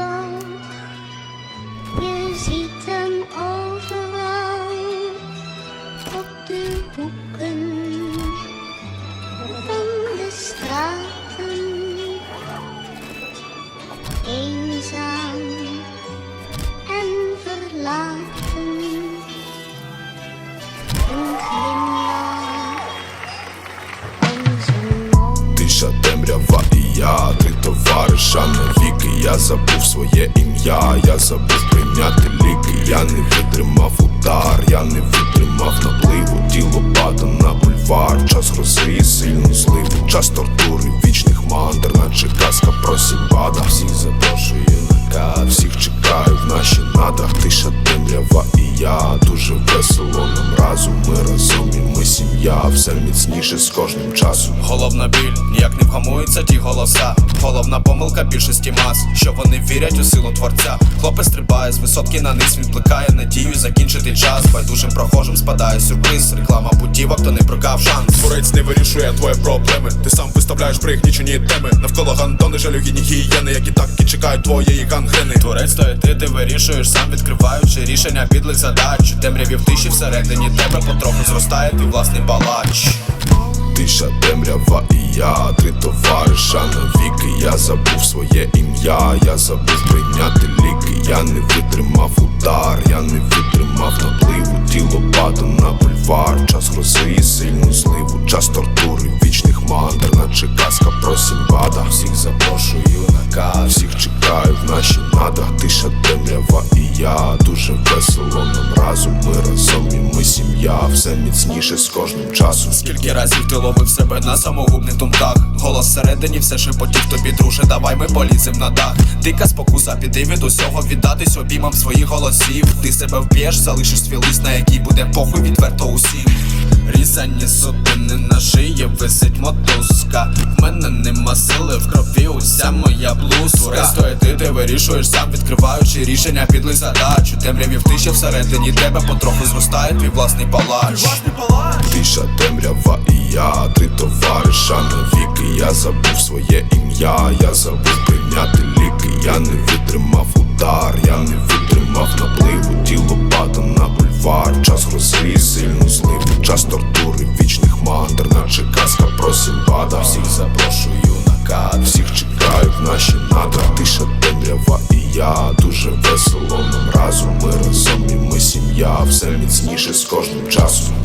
song. You see them overal op de hoeken van de straten. Eenzaam en verlaten. Een glimlach om zijn mond. Тиша, темрява і я, три товариша навіки Я забув своє ім'я, я забув прийняти ліки Я не витримав удар, я не витримав напливу. Тіло пада на бульвар, час грози сильну зливу Час тортури, вічних мандр, наче казка про Сімбада Всіх запрошую на кат, всіх чекаю в наші надах. Тиша, темрява і я, дуже весело. Нам разом Ми разом сім'я, все міцніше з кожним часом Головна біль, ніяк не вгамуються ті голоса. Головна помилка більшості мас, що вони вірять у силу творця. Хлопець стрибає з висотки на низ, він плекає час. Байдужим прохожим спадає сюрприз. Реклама путівок, то не прокав шанс. Творець не вирішує твої проблеми. Ти сам виставляєш пригнічені теми. Навколо гандони жалюгідні гієни, які так і чекають твоєї гангрени. Творець то ти, ти вирішуєш, сам відкриваючи рішення підлих задач. Темряві в тиші всередині тебе потроху зростає твій власний палач. Тиша, темрява і я, три товариша навіки Я забув своє ім'я, я забув прийняти ліки Я не витримав удар, Час тортури, вічних мандр, наче казка про Сімбада Всіх запрошую на кат, всіх чекаю в наші надах Тиша, темрява і я, дуже весело нам разом. Ми разом і ми сім'я, все міцніше з кожним часом. Скільки разів ти ловив себе на самогубних думках Голос всередині все шепотів тобі, друже, давай ми полізем на дах. Дика спокуса, піди від усього, віддатись обіймам своїх голосів. Ти себе вб'єш, залишиш свій лист, на який буде похуй відверто усім. Різані судини на шиї висить мотузка. В мене нема сили, в крові уся моя блузка. І ти, ти вирішуєш сам, відкриваючи рішення підлих задач У темряві в тиші всередині тебе потроху зростає твій власний палач. Тиша, темрява і я, три товариша навіки Я забув своє ім'я, я забув прийняти ліки. Я не витримав наші надра Тиша, темрява і я, дуже весело. Нам разом Ми разом і ми сім'я, все міцніше з кожним часом